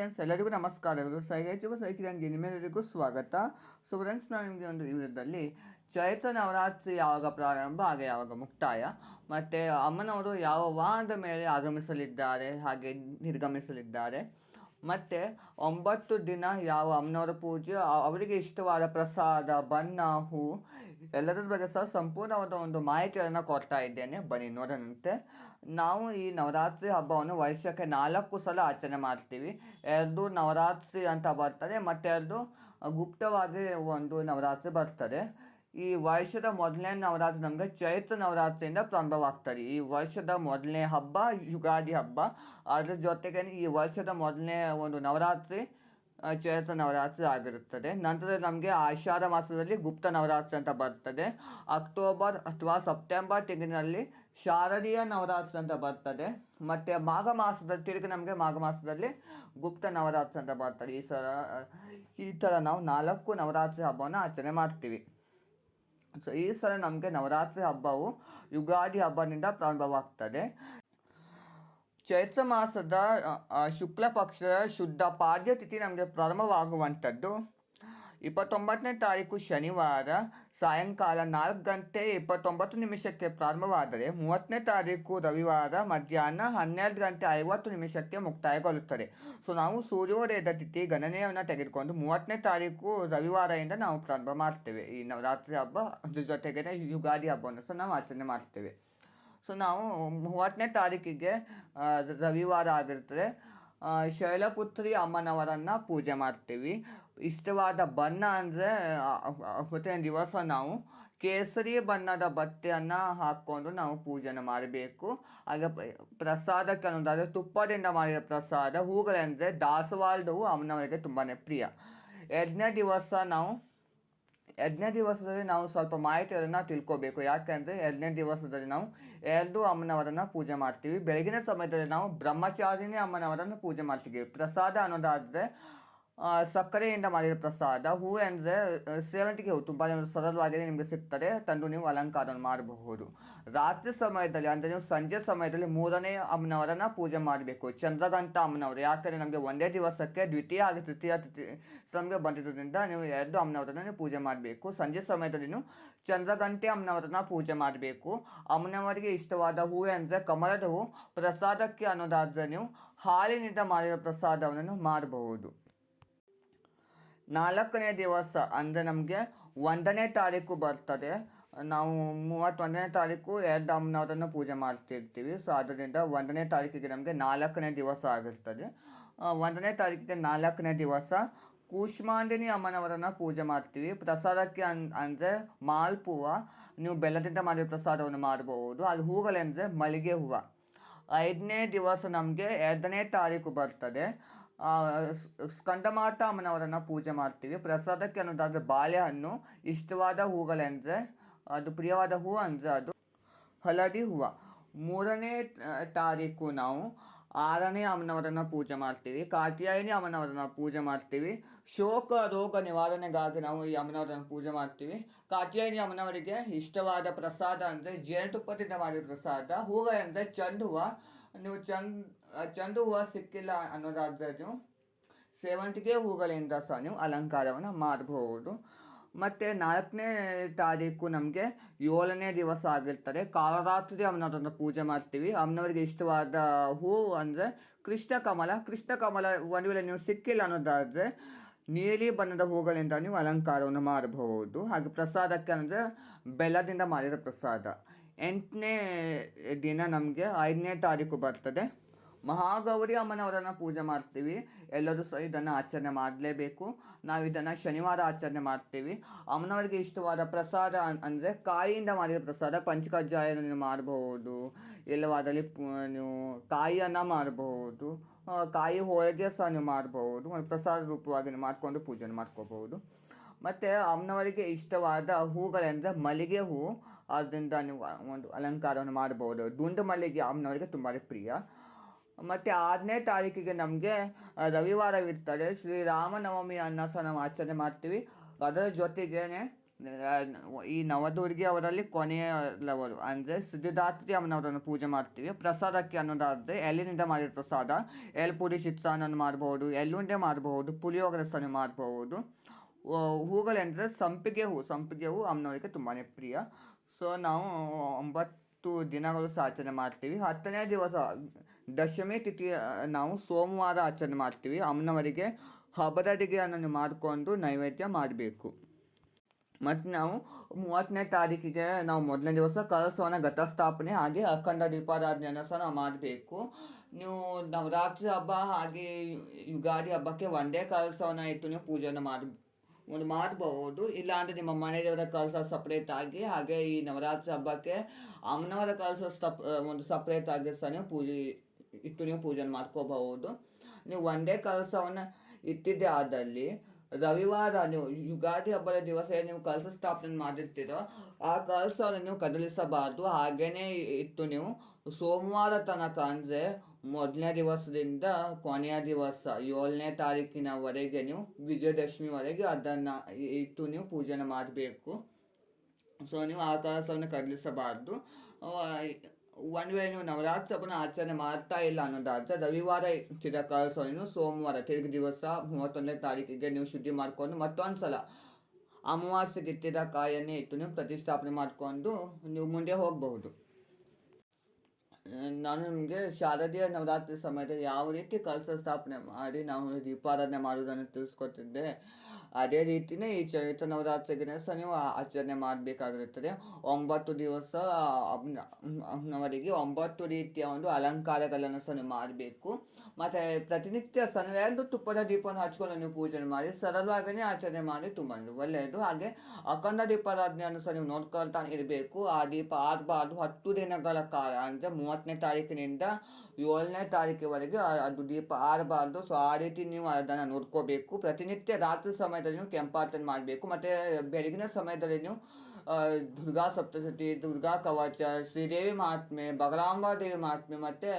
Friends ಎಲ್ಲರಿಗೂ ನಮಸ್ಕಾರಗಳು. ಸೈಗೈಚುವ ಸೈಕಿರನ್ಗೆ ನಿಮ್ಮೆಲ್ಲರಿಗೂ ಸ್ವಾಗತ. ಸೊ ಫ್ರೆಂಡ್ಸ್ ನಾನು ನಿಮಗೆ ಒಂದು ವಿವರದಲ್ಲಿ ಚೈತ್ರ ನವರಾತ್ರಿ ಯಾವಾಗ ಪ್ರಾರಂಭ? ಹಾಗೆ ಯಾವಾಗ ಮುಕ್ತಾಯ? ಮತ್ತು ಅಮ್ಮನವರು ಯಾವ ವಾಹನದ ಮೇಲೆ ಆಗಮಿಸಲಿದ್ದಾರೆ? ಹಾಗೆ ನಿರ್ಗಮಿಸಲಿದ್ದಾರೆ. ಮತ್ತು ಒಂಬತ್ತು ದಿನ ಯಾವ ಅಮ್ಮನವರ ಪೂಜೆ? ಅವರಿಗೆ ಇಷ್ಟವಾದ ಪ್ರಸಾದ, ಬಣ್ಣ, ಹೂ ಎಲ್ಲದರ ಬಗ್ಗೆ ಸಹ ಸಂಪೂರ್ಣವಾದ ಒಂದು ಮಾಹಿತಿಯನ್ನು ಕೊಡ್ತಾ ಇದ್ದೇನೆ. ಬನ್ನಿ, ನೋಡೋಣಂತೆ. ನಾವು ಈ ನವರಾತ್ರಿ ಹಬ್ಬವನ್ನು ವರ್ಷಕ್ಕೆ ನಾಲ್ಕು ಸಲ ಆಚರಣೆ ಮಾಡ್ತೀವಿ. ಎರಡು ನವರಾತ್ರಿ ಅಂತ ಬರ್ತದೆ, ಮತ್ತೆರಡು ಗುಪ್ತವಾಗಿ ಒಂದು ನವರಾತ್ರಿ ಬರ್ತದೆ. ಈ ವರ್ಷದ ಮೊದಲನೇ ನವರಾತ್ರಿ ನಮಗೆ ಚೈತ್ರ ನವರಾತ್ರಿಯಿಂದ ಪ್ರಾರಂಭವಾಗ್ತದೆ. ಈ ವರ್ಷದ ಮೊದಲನೇ ಹಬ್ಬ ಯುಗಾದಿ ಹಬ್ಬ. ಅದರ ಜೊತೆಗೆ ಈ ವರ್ಷದ ಮೊದಲನೇ ಒಂದು ನವರಾತ್ರಿ ಚೈತ್ರ ನವರಾತ್ರಿ ಆಗಿರುತ್ತದೆ. ನಂತರ ನಮಗೆ ಆಷಾಢ ಮಾಸದಲ್ಲಿ ಗುಪ್ತ ನವರಾತ್ರಿ ಅಂತ ಬರ್ತದೆ. ಅಕ್ಟೋಬರ್ ಅಥವಾ ಸೆಪ್ಟೆಂಬರ್ ತಿಂಗಳಿನಲ್ಲಿ ಶಾರದೀಯ ನವರಾತ್ರಿ ಅಂತ ಬರ್ತದೆ. ಮತ್ತು ಮಾಘ ಮಾಸದಲ್ಲಿ, ತಿರುಗಿ ನಮಗೆ ಮಾಘ ಮಾಸದಲ್ಲಿ ಗುಪ್ತ ನವರಾತ್ರಿ ಅಂತ ಬರ್ತದೆ. ಈ ಸಲ, ಈ ಥರ ನಾವು ನಾಲ್ಕು ನವರಾತ್ರಿ ಹಬ್ಬವನ್ನು ಆಚರಣೆ ಮಾಡ್ತೀವಿ. ಸೊ ಈ ಸಲ ನಮಗೆ ನವರಾತ್ರಿ ಹಬ್ಬವು ಯುಗಾದಿ ಹಬ್ಬದಿಂದ ಪ್ರಾರಂಭವಾಗ್ತದೆ. ಚೈತ್ರ ಮಾಸದ ಶುಕ್ಲ ಪಕ್ಷದ ಶುದ್ಧ ಪಾಡ್ಯ ತಿಥಿ ನಮಗೆ ಪ್ರಾರಂಭವಾಗುವಂಥದ್ದು. ಇಪ್ಪತ್ತೊಂಬತ್ತನೇ ತಾರೀಕು ಶನಿವಾರ, ಸಾಯಂಕಾಲ ನಾಲ್ಕು ಗಂಟೆ ಇಪ್ಪತ್ತೊಂಬತ್ತು ನಿಮಿಷಕ್ಕೆ ಪ್ರಾರಂಭವಾದರೆ ಮೂವತ್ತನೇ ತಾರೀಕು ರವಿವಾರ ಮಧ್ಯಾಹ್ನ ಹನ್ನೆರಡು ಗಂಟೆ ಐವತ್ತು ನಿಮಿಷಕ್ಕೆ ಮುಕ್ತಾಯಗೊಳ್ಳುತ್ತದೆ. ಸೊ, ನಾವು ಸೂರ್ಯೋದಯದ ತಿಥಿ ಗಣನೆಯನ್ನು ತೆಗೆದುಕೊಂಡು ಮೂವತ್ತನೇ ತಾರೀಕು ರವಿವಾರದಿಂದ ನಾವು ಪ್ರಾರಂಭ ಮಾಡ್ತೇವೆ. ಈ ನವರಾತ್ರಿ ಹಬ್ಬ ಅದ್ರ ಜೊತೆಗೆ ಯುಗಾದಿ ಹಬ್ಬವನ್ನು ಸಹ ನಾವು ಆಚರಣೆ ಮಾಡ್ತೇವೆ. ಸೊ ನಾವು ಮೂವತ್ತನೇ ತಾರೀಕಿಗೆ ರವಿವಾರ ಆಗಿರ್ತದೆ. ಶೈಲಪುತ್ರಿ ಅಮ್ಮನವರನ್ನು ಪೂಜೆ ಮಾಡ್ತೀವಿ. ಇಷ್ಟವಾದ ಬಣ್ಣ ಅಂದರೆ ಪ್ರತಿಯೊಂದು ದಿವಸ ನಾವು ಕೇಸರಿ ಬಣ್ಣದ ಬಟ್ಟೆಯನ್ನು ಹಾಕ್ಕೊಂಡು ನಾವು ಪೂಜೆನ ಮಾಡಬೇಕು. ಹಾಗೆ ಪ್ರಸಾದಕ್ಕೆ ಅನ್ನೋದಾದರೆ ತುಪ್ಪದಿಂದ ಮಾಡಿದ ಪ್ರಸಾದ, ಹೂಗಳೆಂದರೆ ದಾಸವಾಳದವು ಅಮ್ಮನವರಿಗೆ ತುಂಬಾ ಪ್ರಿಯ. ಎರಡನೇ ದಿವಸ ನಾವು, ಎರಡನೇ ದಿವಸದಲ್ಲಿ ನಾವು ಸ್ವಲ್ಪ ಮಾಹಿತಿಯನ್ನು ತಿಳ್ಕೊಬೇಕು. ಯಾಕೆಂದರೆ ಎರಡನೇ ದಿವಸದಲ್ಲಿ ನಾವು ಎರಡು ಅಮ್ಮನವರನ್ನು ಪೂಜೆ ಮಾಡ್ತೀವಿ. ಬೆಳಗಿನ ಸಮಯದಲ್ಲಿ ನಾವು ಬ್ರಹ್ಮಚಾರಿಣಿ ಅಮ್ಮನವರನ್ನು ಪೂಜೆ ಮಾಡ್ತೀವಿ. ಪ್ರಸಾದ ಅನ್ನೋದಾದರೆ ಸಕ್ಕರೆಯಿಂದ ಮಾಡಿದ ಪ್ರಸಾದ, ಹೂ ಅಂದರೆ ಸೇವಂತಿಗೆ ಹೂ ತುಂಬ ಸರಳವಾಗಿ ನಿಮಗೆ ಸಿಗ್ತದೆ, ತಂದು ನೀವು ಅಲಂಕಾರವನ್ನು ಮಾಡಬಹುದು. ರಾತ್ರಿ ಸಮಯದಲ್ಲಿ ಅಂದರೆ ನೀವು ಸಂಜೆ ಸಮಯದಲ್ಲಿ ಮೂರನೇ ಅಮ್ಮನವರನ್ನು ಪೂಜೆ ಮಾಡಬೇಕು. ಚಂದ್ರಗಂಟ ಅಮ್ಮನವರು, ಯಾಕಂದರೆ ನಮಗೆ ಒಂದೇ ದಿವಸಕ್ಕೆ ದ್ವಿತೀಯ ಹಾಗೂ ತೃತೀಯ ತೃತೀಯ ನಮಗೆ ಬಂದಿರೋದ್ರಿಂದ ನೀವು ಎರಡು ಅಮ್ಮನವರನ್ನು ನೀವು ಪೂಜೆ ಮಾಡಬೇಕು. ಸಂಜೆ ಸಮಯದಲ್ಲಿ ನೀವು ಚಂದ್ರಗಂಟೆ ಅಮ್ಮನವರನ್ನ ಪೂಜೆ ಮಾಡಬೇಕು. ಅಮ್ಮನವರಿಗೆ ಇಷ್ಟವಾದ ಹೂ ಅಂದರೆ ಕಮಲದ ಹೂ. ಪ್ರಸಾದಕ್ಕೆ ಅನ್ನೋದಾದರೆ ನೀವು ಹಾಲಿನಿಂದ ಮಾಡಿರೋ ಪ್ರಸಾದವನ್ನು ಮಾಡಬಹುದು. ನಾಲ್ಕನೇ ದಿವಸ ಅಂದರೆ ನಮಗೆ ಒಂದನೇ ತಾರೀಕು ಬರ್ತದೆ. ನಾವು ಮೂವತ್ತೊಂದನೇ ತಾರೀಕು ಎರಡು ಅಮ್ಮನವರನ್ನು ಪೂಜೆ ಮಾಡ್ತಿರ್ತೀವಿ. ಸೊ ಅದರಿಂದ ಒಂದನೇ ತಾರೀಕಿಗೆ ನಮಗೆ ನಾಲ್ಕನೇ ದಿವಸ ಆಗಿರ್ತದೆ. ಒಂದನೇ ತಾರೀಕಿಗೆ ನಾಲ್ಕನೇ ದಿವಸ ಕೂಷ್ಮಾಂಡಿನಿ ಅಮ್ಮನವರನ್ನು ಪೂಜೆ ಮಾಡ್ತೀವಿ. ಪ್ರಸಾದಕ್ಕೆ ಅನ್, ಅಂದರೆ ಮಾಲ್ಪೂವ ನೀವು ಬೆಲ್ಲದಿಂದ ಮಾಡಿದ ಪ್ರಸಾದವನ್ನು ಮಾಡಬಹುದು ಅದು ಹೂಗಳೆಂದರೆ ಮಲ್ಲಿಗೆ ಹೂವು. ಐದನೇ ದಿವಸ ನಮಗೆ ಎರಡನೇ ತಾರೀಕು ಬರ್ತದೆ. ಸ್ಕಂದಮಾತ ಅಮ್ಮನವರನ್ನು ಪೂಜೆ ಮಾಡ್ತೀವಿ. ಪ್ರಸಾದಕ್ಕೆ ಅನ್ನೋದಾದರೆ ಬಾಳೆಹಣ್ಣು ಇಷ್ಟವಾದ ಹೂಗಳೆಂದರೆ ಅದು ಪ್ರಿಯವಾದ ಹೂವು ಅಂದರೆ ಅದು ಹಳದಿ ಹೂವು. ಮೂರನೇ ತಾರೀಕು ನಾವು ಆರನೇ ಅಮ್ಮನವರನ್ನು ಪೂಜೆ ಮಾಡ್ತೀವಿ ಕಾತ್ಯಾಯಿನಿ ಅಮ್ಮನವರನ್ನು ಪೂಜೆ ಮಾಡ್ತೀವಿ, ಶೋಕ ರೋಗ ನಿವಾರಣೆಗಾಗಿ ನಾವು ಈ ಅಮ್ಮನವರನ್ನು ಪೂಜೆ ಮಾಡ್ತೀವಿ. ಕಾತ್ಯಾಯಿನಿ ಅಮ್ಮನವರಿಗೆ ಇಷ್ಟವಾದ ಪ್ರಸಾದ ಅಂದರೆ ಜೇನುತುಪ್ಪದಿಂದ ಮಾಡಿದ ಪ್ರಸಾದ ಹೂಗಳೆಂದರೆ ಚಂದು ಹೂವು. ನೀವು ಚಂದ್ ಚಂದು ಹೂವು ಸಿಕ್ಕಿಲ್ಲ ಅನ್ನೋದಾದರೆ ನೀವು ಸೇವಂತಿಗೆ ಹೂಗಳಿಂದ ಸಹ ನೀವು ಅಲಂಕಾರವನ್ನು ಮಾಡಬಹುದು ಮತ್ತು ನಾಲ್ಕನೇ ತಾರೀಕು ನಮಗೆ ಏಳನೇ ದಿವಸ ಆಗಿರ್ತದೆ. ಕಾಲರಾತ್ರಿ ಅಮ್ಮನವರನ್ನು ಪೂಜೆ ಮಾಡ್ತೀವಿ. ಅಮ್ಮನವರಿಗೆ ಇಷ್ಟವಾದ ಹೂ ಅಂದರೆ ಕೃಷ್ಣ ಕಮಲ. ಕೃಷ್ಣ ಕಮಲ, ಒಂದು ವೇಳೆ ನೀವು ಸಿಕ್ಕಿಲ್ಲ ಅನ್ನೋದಾದರೆ ನೀಲಿ ಬಣ್ಣದ ಹೂಗಳಿಂದ ನೀವು ಅಲಂಕಾರವನ್ನು ಮಾಡಬಹುದು. ಹಾಗೆ ಪ್ರಸಾದಕ್ಕೆ ಅಂದರೆ ಬೆಲ್ಲದಿಂದ ಮಾಡಿದ ಪ್ರಸಾದ. ಎಂಟನೇ ದಿನ ನಮಗೆ ಐದನೇ ತಾರೀಕು ಬರ್ತದೆ. ಮಹಾಗೌರಿ ಅಮ್ಮನವರನ್ನು ಪೂಜೆ ಮಾಡ್ತೀವಿ. ಎಲ್ಲರೂ ಸಹ ಇದನ್ನು ಆಚರಣೆ ಮಾಡಲೇಬೇಕು. ನಾವು ಇದನ್ನು ಶನಿವಾರ ಆಚರಣೆ ಮಾಡ್ತೀವಿ. ಅಮ್ಮನವರಿಗೆ ಇಷ್ಟವಾದ ಪ್ರಸಾದ ಅಂದರೆ ಕಾಯಿಯಿಂದ ಮಾಡಿದ ಪ್ರಸಾದ ಪಂಚಕಜ್ಜಾಯನ ನೀವು ಮಾಡಬಹುದು ಇಲ್ಲವಾದಲ್ಲಿ ನೀವು ಕಾಯಿಯನ್ನು ಮಾಡಬಹುದು. ಕಾಯಿ ಹೋಳಿಗೆ ಸಹ ನೀವು ಮಾಡಬಹುದು. ಪ್ರಸಾದ ರೂಪವಾಗಿ ಮಾಡಿಕೊಂಡು ಪೂಜೆ ಮಾಡ್ಕೋಬಹುದು. ಮತ್ತು ಅಮ್ಮನವರಿಗೆ ಇಷ್ಟವಾದ ಹೂಗಳೆಂದರೆ ಮಲ್ಲಿಗೆ ಹೂ. ಅದರಿಂದ ನೀವು ಒಂದು ಅಲಂಕಾರವನ್ನು ಮಾಡಬಹುದು. ದುಂಡು ಮಲ್ಲಿಗೆ ಅಮ್ಮನವರಿಗೆ ತುಂಬಾ ಪ್ರಿಯ. ಮತ್ತು ಆರನೇ ತಾರೀಕಿಗೆ ನಮಗೆ ರವಿವಾರವಿರ್ತದೆ. ಶ್ರೀರಾಮನವಮಿ ಅನ್ನ ಸಹ ನಾವು ಆಚರಣೆ ಮಾಡ್ತೀವಿ. ಅದರ ಜೊತೆಗೇ ಈ ನವದುರ್ಗಿ ಅವರಲ್ಲಿ ಕೊನೆಯವರು ಅಂದರೆ ಸಿದ್ಧಿದಾತ್ರಿ ಅಮ್ಮನವರನ್ನು ಪೂಜೆ ಮಾಡ್ತೀವಿ. ಪ್ರಸಾದಕ್ಕೆ ಅನ್ನೋದಾದರೆ ಎಲ್ಲಿನಿಂದ ಮಾಡಿದ ಪ್ರಸಾದ? ಎಲ್ಪುರಿ ಚಿತ್ರಾನ್ನ ಮಾಡಬಹುದು ಎಳ್ಳುಂಡೆ ಮಾಡಬಹುದು ಪುಳಿಯೋಗರೆ ಸಹ ಮಾಡಬಹುದು ಹೂಗಳೆಂದರೆ ಸಂಪಿಗೆ ಹೂ. ಸಂಪಿಗೆ ಹೂ ಅಮ್ಮನವರಿಗೆ ತುಂಬಾ ಪ್ರಿಯ. ಸೊ, ನಾವು ಒಂಬತ್ತು ದಿನಗಳು ಸಹ ಆಚರಣೆ ಮಾಡ್ತೀವಿ. ಹತ್ತನೇ ದಿವಸ, ದಶಮಿ ತಿಥಿ ನಾವು ಸೋಮವಾರ ಆಚರಣೆ ಮಾಡ್ತೀವಿ. ಅಮ್ಮನವರಿಗೆ ಹಬ್ಬದ ಅಡುಗೆಯನ್ನು ಮಾಡಿಕೊಂಡು ನೈವೇದ್ಯ ಮಾಡಬೇಕು. ಮತ್ತು ನಾವು ಮೂವತ್ತನೇ ತಾರೀಕಿಗೆ ನಾವು ಮೊದಲನೇ ದಿವಸ ಕಳಸವನ ಘಟಸ್ಥಾಪನೆ ಹಾಗೆ ಅಖಂಡ ದೀಪಾರಾಧನೆಯನ್ನು ಸಹ ನಾವು ಮಾಡಬೇಕು. ನೀವು ನವರಾತ್ರಿ ಹಬ್ಬ ಹಾಗೆ ಯುಗಾದಿ ಹಬ್ಬಕ್ಕೆ ಒಂದೇ ಕಳಸವನ ಇತ್ತು ನೀವು ಪೂಜೆಯನ್ನು ಮಾಡಿ ಒಂದು ಮಾಡಬಹುದು ಇಲ್ಲಾಂದರೆ ನಿಮ್ಮ ಮನೆಯವರ ಕಳಸ ಸಪ್ರೇಟ್ ಆಗಿ, ಹಾಗೆ ಈ ನವರಾತ್ರಿ ಹಬ್ಬಕ್ಕೆ ಅಮ್ಮನವರ ಕಳಸ ಸಪ್ ಒಂದು ಸಪ್ರೇಟ್ ಆಗಿ ಸಹ ನೀವು ಪೂಜೆ ಇಟ್ಟು ನೀವು ಪೂಜೆ ಮಾಡ್ಕೋಬಹುದು. ನೀವು ಒಂದೇ ಕಳಸವನ್ನು ಇಟ್ಟಿದ್ದೆ ಆದಲ್ಲಿ, ರವಿವಾರ ನೀವು ಯುಗಾದಿ ಹಬ್ಬದ ದಿವಸ ನೀವು ಕಲಸ ಸ್ಥಾಪನೆ ಮಾಡಿರ್ತೀರೋ, ಆ ಕಲಸವನ್ನು ನೀವು ಕದಲಿಸಬಾರ್ದು. ಹಾಗೇನೆ ಇಟ್ಟು ನೀವು ಸೋಮವಾರ ತನಕ ಅಂದರೆ ಮೊದಲನೇ ದಿವಸದಿಂದ ಕೊನೆಯ ದಿವಸ, ಏಳನೇ ತಾರೀಕಿನವರೆಗೆ ನೀವು ವಿಜಯದಶಮಿವರೆಗೆ ಅದನ್ನು ಇಟ್ಟು ನೀವು ಪೂಜೆನ ಮಾಡಬೇಕು. ಸೊ ನೀವು ಆ ಕಲಸವನ್ನು ಕದಲಿಸಬಾರ್ದು ಒಂದು ವೇಳೆ ನೀವು ನವರಾತ್ರಿ ಹಬ್ಬನ ಆಚರಣೆ ಮಾಡ್ತಾ ಇಲ್ಲ ಅನ್ನೋದಾದರೆ ರವಿವಾರ ಇಟ್ಟಿದ ಕಳಸವನ್ನು ಸೋಮವಾರ, ತಿರುಗಿ ದಿವಸ ಮೂವತ್ತೊಂದನೇ ತಾರೀಕಿಗೆ ನೀವು ಶುದ್ಧಿ ಮಾಡಿಕೊಂಡು ಮತ್ತೊಂದು ಸಲ ಅಮಾವಾಸ್ಯೆಗೆ ಇಟ್ಟಿದ ಕಾಯನ್ನೇ ಇಟ್ಟು ನೀವು ಪ್ರತಿಷ್ಠಾಪನೆ ಮಾಡಿಕೊಂಡು ನೀವು ಮುಂದೆ ಹೋಗಬಹುದು. ನಾನು ನಿಮಗೆ ಶಾರದೀಯ ನವರಾತ್ರಿ ಸಮಯದಲ್ಲಿ ಯಾವ ರೀತಿ ಕಲಸ ಸ್ಥಾಪನೆ ಮಾಡಿ ನಾವು ದೀಪಾರಾಧನೆ ಮಾಡುವುದನ್ನು ತಿಳಿಸ್ಕೊತಿದ್ದೆ ಅದೇ ರೀತಿಯೇ ಈ ಚೈತ್ರ ದಿನ ಸಹ ನೀವು ಆಚರಣೆ ಮಾಡಬೇಕಾಗಿರುತ್ತದೆ. ಒಂಬತ್ತು ದಿವಸ ಅವರಿಗೆ ಒಂಬತ್ತು ರೀತಿಯ ಒಂದು ಅಲಂಕಾರಗಳನ್ನು ಸಹ ಮಾಡಬೇಕು. ಮತ್ತು ಪ್ರತಿನಿತ್ಯ ಸಣ್ಣ ತುಪ್ಪದ ದೀಪವನ್ನು ಹಚ್ಕೊಂಡು ನೀವು ಪೂಜೆ ಮಾಡಿ ಸರಳವಾಗಿಯೇ ಆಚರಣೆ ಮಾಡಿ ತುಂಬ ಒಳ್ಳೆಯದು. ಹಾಗೆ ಅಖಂಡ ದೀಪಾರಾಧನೆಯನ್ನು ಸಹ ನೀವು ನೋಡ್ಕೊಳ್ತಾ ಇರಬೇಕು. ಆ ದೀಪ ಆಗಬಾರ್ದು ಹತ್ತು ದಿನಗಳ ಕಾಲ, ಅಂದರೆ ಮೂವತ್ತನೇ ತಾರೀಕಿನಿಂದ ಏಳನೇ ತಾರೀಕಿವರೆಗೆ ಅದು ದೀಪ ಆರಬಾರ್ದು ಸೊ ಆ ರೀತಿ ನೀವು ಅದನ್ನು ನೋಡ್ಕೋಬೇಕು. ಪ್ರತಿನಿತ್ಯ ರಾತ್ರಿ ಸಮಯದಲ್ಲಿ ನೀವು ಮಾಡಬೇಕು. ಮತ್ತು ಬೆಳಗಿನ ಸಮಯದಲ್ಲಿ ನೀವು ದುರ್ಗಾ ಸಪ್ತಶತಿ ದುರ್ಗಾ ಕವಚ, ಶ್ರೀದೇವಿ ಮಹಾತ್ಮೆ, ಬಗಲಾಂಬಾ ದೇವಿ ಮಹಾತ್ಮೆ ಮತ್ತು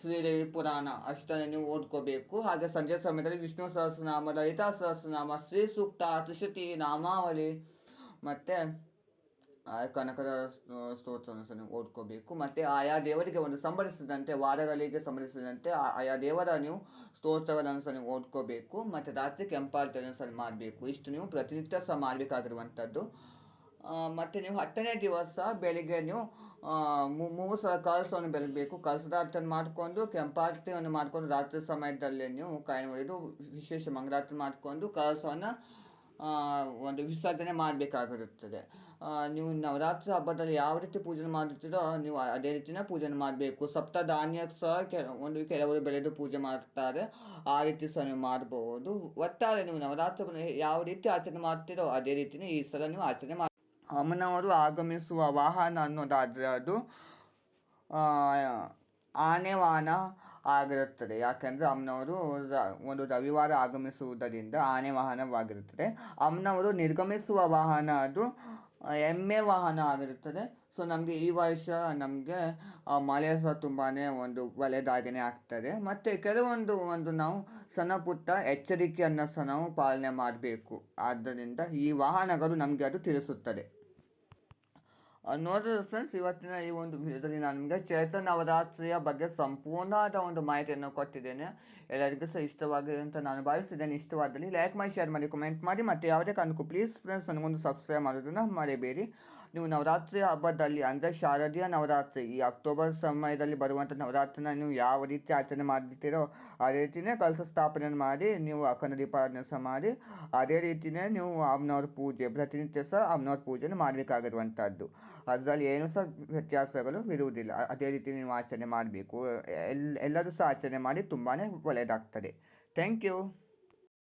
ಶ್ರೀದೇವಿ ಪುರಾಣ ಅಷ್ಟನ್ನು ನೀವು ಓದ್ಕೋಬೇಕು. ಹಾಗೆ ಸಂಜೆ ಸಮಯದಲ್ಲಿ ವಿಷ್ಣು ಸಹಸ್ರನಾಮ, ಲಲಿತಾ ಸಹಸ್ರನಾಮ, ಶ್ರೀ ಸೂಕ್ತ, ತ್ರಿಶತಿ, ನಾಮಾವಳಿ ಮತ್ತು ಕನಕದ ಸ್ತೋತ್ರವನ್ನು ಸಹ ನೀವು ಓದ್ಕೋಬೇಕು. ಮತ್ತು ಆಯಾ ದೇವರಿಗೆ ಒಂದು ಸಂಬಂಧಿಸಿದಂತೆ ವಾರಗಳಿಗೆ ಸಂಬಂಧಿಸಿದಂತೆ ಆಯಾ ದೇವರ ನೀವು ಸ್ತೋತ್ರಗಳನ್ನು ಸಹ ನೀವು ಓದ್ಕೋಬೇಕು. ಮತ್ತು ರಾತ್ರಿ ಕೆಂಪಾರ್ತಿಯನ್ನು ಸಹ ಮಾಡಬೇಕು. ಇಷ್ಟು ನೀವು ಪ್ರತಿನಿತ್ಯ ಸಹ ಮಾಡಬೇಕಾಗಿರುವಂಥದ್ದು. ಮತ್ತು ನೀವು ಹತ್ತನೇ ದಿವಸ ಬೆಳಿಗ್ಗೆ ನೀವು ಮೂರು ಸಲ ಕಳಸವನ್ನು ಬೆಳಗಬೇಕು ಕಳಸದಾರ್ಥ ಮಾಡಿಕೊಂಡು, ಕೆಂಪಾರತಿಯನ್ನು ಮಾಡಿಕೊಂಡು ರಾತ್ರಿ ಸಮಯದಲ್ಲಿ ನೀವು ಕಾಯಿ ಇದು ವಿಶೇಷ ಮಂಗಳಾರತಿ ಮಾಡಿಕೊಂಡು ಕಳಸವನ್ನು ಒಂದು ವಿಸರ್ಜನೆ ಮಾಡಬೇಕಾಗಿರುತ್ತದೆ. ನೀವು ನವರಾತ್ರಿ ಹಬ್ಬದಲ್ಲಿ ಯಾವ ರೀತಿ ಪೂಜೆ ಮಾಡುತ್ತೀರೋ ನೀವು ಅದೇ ರೀತಿನ ಪೂಜೆ ಮಾಡಬೇಕು. ಸಪ್ತ ಧಾನ್ಯ ಸಹ ಕೆಲ, ಒಂದು ಕೆಲವರು ಬೆಳೆದು ಪೂಜೆ ಮಾಡ್ತಾರೆ. ಆ ರೀತಿ ಸಹ ನೀವು ಮಾಡಬಹುದು. ಒಟ್ಟಾರೆ ನೀವು ನವರಾತ್ರಿ ಯಾವ ರೀತಿ ಆಚರಣೆ ಮಾಡ್ತೀರೋ ಅದೇ ರೀತಿನೇ ಈ ಸಲ ನೀವು ಆಚರಣೆ ಮಾಡಿ, ಅಮ್ಮನವರು ಆಗಮಿಸುವ ವಾಹನ ಅನ್ನೋದಾದರೆ ಅದು ಆನೆ ವಾಹನ ಆಗಿರುತ್ತದೆ. ಯಾಕೆಂದರೆ ಅಮ್ಮನವರು ಒಂದು ರವಿವಾರ ಆಗಮಿಸುವುದರಿಂದ ಆನೆ ವಾಹನವಾಗಿರುತ್ತದೆ. ಅಮ್ಮನವರು ನಿರ್ಗಮಿಸುವ ವಾಹನ ಅದು ಎಮ್ಮೆ ವಾಹನ ಆಗಿರುತ್ತದೆ. ಸೊ ನಮಗೆ ಈ ವರ್ಷ ನಮಗೆ ಮಳೆ ಸಹ ತುಂಬಾ ಒಂದು ಒಳ್ಳೆಯದಾಗಿಯೇ ಆಗ್ತದೆ. ಮತ್ತು ಕೆಲವೊಂದು, ಒಂದು ನಾವು ಸಣ್ಣ ಪುಟ್ಟ ಎಚ್ಚರಿಕೆಯನ್ನು ಸಹ ನಾವು ಪಾಲನೆ ಮಾಡಬೇಕು. ಆದ್ದರಿಂದ ಈ ವಾಹನಗಳು ನಮಗೆ ಅದು ತಿಳಿಸುತ್ತದೆ. ನೋಡಿದ್ರೆ ಫ್ರೆಂಡ್ಸ್ ಇವತ್ತಿನ ಈ ಒಂದು ವಿಡಿಯೋದಲ್ಲಿ ನಾನು ನಿಮಗೆ ಚೈತ್ರ ನವರಾತ್ರಿಯ ಬಗ್ಗೆ ಸಂಪೂರ್ಣವಾದ ಒಂದು ಮಾಹಿತಿಯನ್ನು ಕೊಟ್ಟಿದ್ದೇನೆ. ಎಲ್ಲರಿಗೂ ಸಹ ಇಷ್ಟವಾಗಿದೆ ಅಂತ ನಾನು ಭಾವಿಸಿದ್ದೇನೆ. ಇಷ್ಟವಾದಲ್ಲಿ ಲೈಕ್ ಮಾಡಿ ಶೇರ್ ಮಾಡಿ ಕಮೆಂಟ್ ಮಾಡಿ. ಮತ್ತು ಯಾವುದೇ ಕಾರಣಕ್ಕೂ ಪ್ಲೀಸ್ ಫ್ರೆಂಡ್ಸ್ ನನಗೊಂದು ಸಬ್ಸ್ಕ್ರೈಬ್ ಮಾಡೋದನ್ನು ಮರಿಬೇಡಿ. ನೀವು ನವರಾತ್ರಿ ಹಬ್ಬದಲ್ಲಿ, ಅಂದರೆ ಶಾರದೀಯ ನವರಾತ್ರಿ, ಈ ಅಕ್ಟೋಬರ್ ಸಮಯದಲ್ಲಿ ಬರುವಂಥ ನವರಾತ್ರಿನ ನೀವು ಯಾವ ರೀತಿ ಆಚರಣೆ ಮಾಡ್ತೀರೋ ಅದೇ ರೀತಿಯೇ ಕಲಸ ಸ್ಥಾಪನೆ ಮಾಡಿ, ನೀವು ಅಖಂಡ ದೀಪಾರಾಧನೆ ಸಹ ಮಾಡಿ, ಅದೇ ರೀತಿಯೇ ನೀವು ಅಮ್ಮನವ್ರ ಪೂಜೆ, ಪ್ರತಿನಿತ್ಯ ಸಹ ಅಮ್ಮನವ್ರ ಪೂಜೆಯನ್ನು ಮಾಡಬೇಕಾಗಿರುವಂಥದ್ದು ಅದರಲ್ಲಿ ಏನು ಸಹ ವ್ಯತ್ಯಾಸಗಳು ಇರುವುದಿಲ್ಲ. ಅದೇ ರೀತಿ ನೀವು ಆಚರಣೆ ಮಾಡಬೇಕು. ಎಲ್ಲ ಎಲ್ಲರೂ ಸಹ ಆಚರಣೆ ಮಾಡಿ ತುಂಬಾ ಒಳ್ಳೆಯದಾಗ್ತದೆ ಥ್ಯಾಂಕ್ ಯು